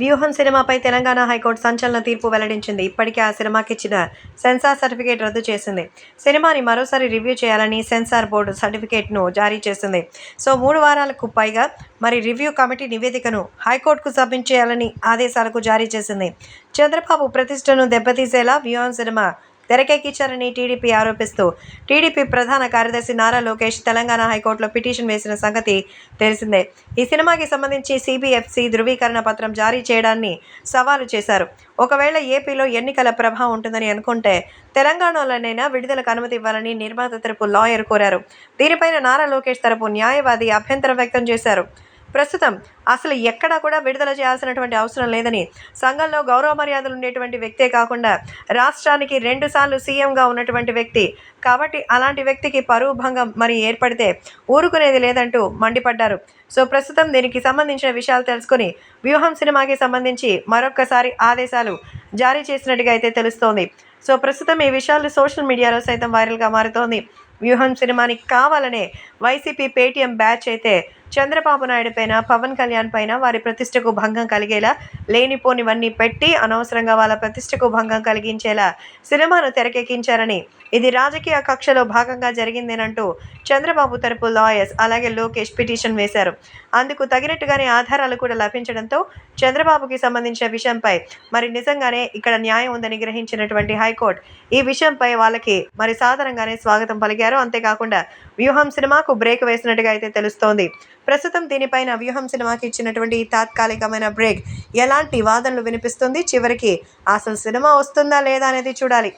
వ్యూహం సినిమాపై తెలంగాణ హైకోర్టు సంచలన తీర్పు వెల్లడించింది. ఇప్పటికే ఆ సినిమాకి ఇచ్చిన సెన్సార్ సర్టిఫికేట్ రద్దు చేసింది. సినిమాని మరోసారి రివ్యూ చేయాలని సెన్సార్ బోర్డు సర్టిఫికేట్ను జారీ చేసింది. సో మూడు వారాలకు పైగా మరి రివ్యూ కమిటీ నివేదికను హైకోర్టుకు సబ్మిట్ చేయాలని ఆదేశాలకు జారీ చేసింది. చంద్రబాబు ప్రతిష్టను దెబ్బతీసేలా వ్యూహం సినిమా తెరకెక్కించారని టీడీపీ ఆరోపిస్తూ టీడీపీ ప్రధాన కార్యదర్శి నారా లోకేష్ తెలంగాణ హైకోర్టులో పిటిషన్ వేసిన సంగతి తెలిసిందే. ఈ సినిమాకి సంబంధించి సిబిఎఫ్సి ధృవీకరణ పత్రం జారీ చేయడాన్ని సవాలు చేశారు. ఒకవేళ ఏపీలో ఎన్నికల ప్రభావం ఉంటుందని అనుకుంటే తెలంగాణలోనైనా విడుదలకు అనుమతి ఇవ్వాలని నిర్మాత తరపు లాయర్ కోరారు. దీనిపైన నారా లోకేష్ తరపు న్యాయవాది అభ్యంతరం వ్యక్తం చేశారు. ప్రస్తుతం అసలు ఎక్కడా కూడా విడుదల చేయాల్సినటువంటి అవసరం లేదని సంఘంలో గౌరవ మర్యాదలు ఉండేటువంటి వ్యక్తే కాకుండా రాష్ట్రానికి రెండుసార్లు సీఎంగా ఉన్నటువంటి వ్యక్తి. కాబట్టి అలాంటి వ్యక్తికి పరువు భంగం మరి ఏర్పడితే ఊరుకునేది లేదంటూ మండిపడ్డారు. సో ప్రస్తుతం దీనికి సంబంధించిన విషయాలు తెలుసుకుని వ్యూహం సినిమాకి సంబంధించి మరొక్కసారి ఆదేశాలు జారీ చేసినట్టుగా అయితే తెలుస్తోంది. సో ప్రస్తుతం ఈ విషయాలు సోషల్ మీడియాలో సైతం వైరల్గా మారుతోంది. వ్యూహం సినిమాని కావాలనే వైసీపీ పేటీఎం బ్యాచ్ అయితే చంద్రబాబు నాయుడు పైన పవన్ కళ్యాణ్ పైన వారి ప్రతిష్టకు భంగం కలిగేలా లేనిపోనివన్నీ పెట్టి అనవసరంగా వాళ్ళ ప్రతిష్టకు భంగం కలిగించేలా సినిమాను తెరకెక్కించారని ఇది రాజకీయ కక్షలో భాగంగా జరిగిందేనంటూ చంద్రబాబు తరపు లాయర్స్ అలాగే లోకేష్ పిటిషన్ వేశారు. అందుకు తగినట్టుగానే ఆధారాలు కూడా లభించడంతో చంద్రబాబుకి సంబంధించిన విషయంపై మరి నిజంగానే ఇక్కడ న్యాయం ఉందని గ్రహించినటువంటి హైకోర్టు ఈ విషయంపై వాళ్ళకి మరి సాధారణంగానే స్వాగతం పలికారు. అంతేకాకుండా వ్యూహం సినిమాకు బ్రేక్ వేసినట్టుగా అయితే తెలుస్తోంది. ప్రస్తుతం దీనిపైన వ్యూహం సినిమాకి ఇచ్చినటువంటి తాత్కాలికమైన బ్రేక్ ఎలాంటి వాదనలు వినిపిస్తుంది? చివరికి అసలు సినిమా వస్తుందా లేదా అనేది చూడాలి.